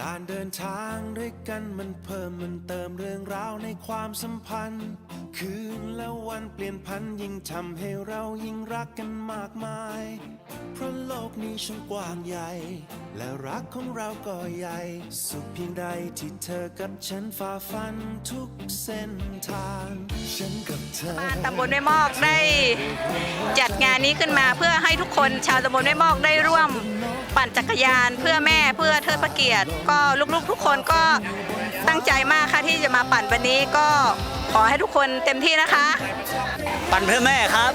การเดินทางด้วยกันมันเพิ่มมันเติมเรื่องราวในความสัมพันธ์ คือ และวันเปลี่ยนพันยิ่งทำให้เรายิ่งรักกันมากมาย เพราะโลกนี้ช่างกว้างใหญ่ และรักของเราก็ใหญ่ สุขเพียงใดที่เธอกับฉันฝ่าฟันทุกเส้นทาง ฉันกับเธอ บ้านตำบลแม่มอกได้ จัดงานนี้ขึ้นมาเพื่อให้ทุกคนชาวตำบลแม่มอกได้ร่วม ปั่นจักรยานเพื่อแม่เพื่อเทิดพระเกียรติ ก็ลูกๆทุกคนก็ตั้งใจมากค่ะที่จะมาปั่นวันนี้ก็ ขอให้ทุกคนเต็มที่นะคะ ปั่นเพื่อแม่ครับ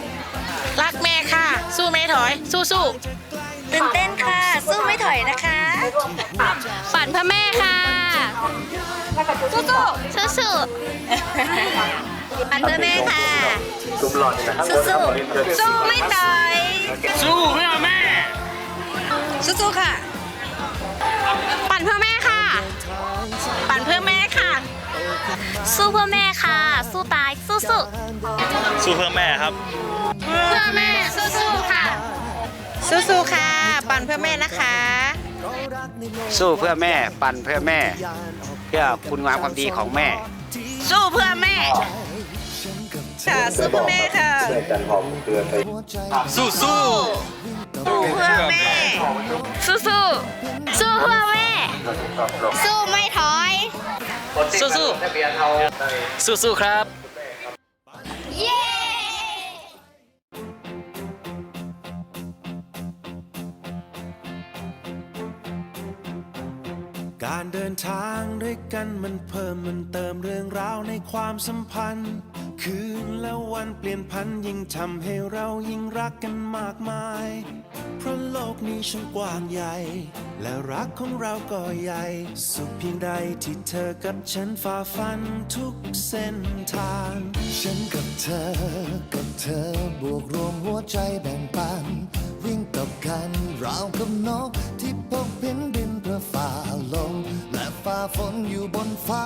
รักแม่ค่ะ สู้ไม่ถอย สู้สู้ตื่นเต้นค่ะ สู้ไม่ถอยนะคะ ปั่นเพื่อแม่ค่ะ สู้สู้สู้สู้ปั่นเพื่อแม่ค่ะ สู้ๆสู้ไม่ถอย สู้เพื่อแม่ สู้ๆค่ะ ปั่นเพื่อแม่ค่ะ ปั่นเพื่อแม่ค่ะ สู้เพื่อแม่ค่ะ สู้ตายสู้สู้สู้เพื่อแม่ครับ เพื่อแม่สู้สู้ค่ะ สู้ๆค่ะ ปั่นเพื่อแม่นะคะ สู้เพื่อแม่ ปั่นเพื่อแม่ เพื่อคุณงามความดีของแม่ สู้เพื่อแม่ค่ะสู้เพื่อแม่ค่ะสู้สู้สู้เพื่อแม่ สู้สู้สู้เพื่อแม่ สู้ไม่ถอย สู้สู้สู้สู้ครับเย้การเดินทางด้วยกันมันเพิ่มมันเติมเรื่องราวในความสัมพันธ์ คืนและวันเปลี่ยนพันยิ่งทำให้เรายิ่งรักกันมากมาย เพราะโลกนี้ช่างกว้างใหญ่ และรักของเราก็ใหญ่ สุขเพียงใดที่เธอกับฉันฝ่าฟันทุกเส้นทาง ฉันกับเธอ กับเธอบวกรวมหัวใจแบ่งปัน วิ่งกับกันราวกับนกที่พกพินบินเพื่อฝ่าลมและฝ่าฝนอยู่บนฟ้า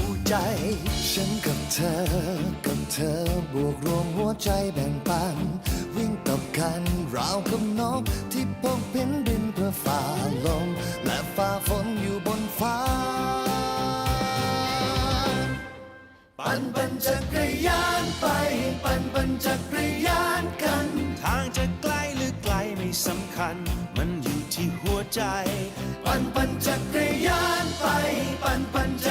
ใจ ฉันกับเธอ กับเธอบวกรวมหัวใจแบ่งปัน วิ่งกับกันราวกับนกที่พกพินบินเพื่อฝ่าลม และฝ่าฝนอยู่บนฟ้า ปั่นปั่นจักรยานไป ปั่นปั่นจักรยานกัน ทางจะไกลหรือไกลไม่สำคัญ มันอยู่ที่หัวใจ ปั่นปั่นจักรยานไป ปั่นปั่นจ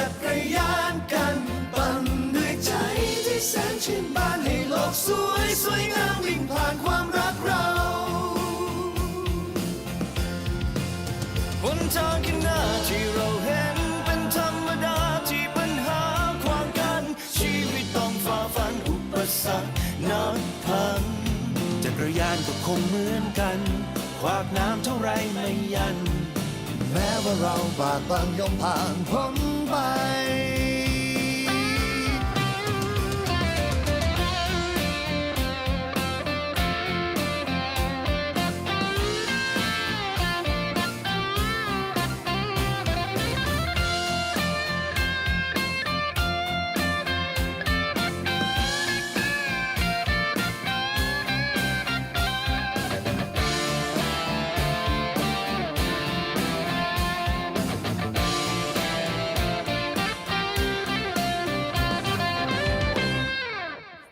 ักร ทางข้างหน้าที่เราเห็นเป็นธรรมดาที่ปัญหาความกัน ชีวิตต้องฝ่าฟันอุปสรรคนับพันจักรยานก็คงเหมือนกัน ขวากน้ำเท่าไรไม่ยัน แม้ว่าเราบากบังย่อมผ่านพ้นไป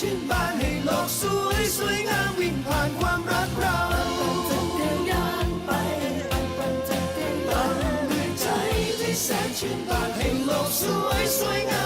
ชื่นบานให้โลกสวยสวยงามวิ่งผ่านความรักเราปั่นด้วยใจที่แสนชื่นบานให้โลกสวยสวยงาม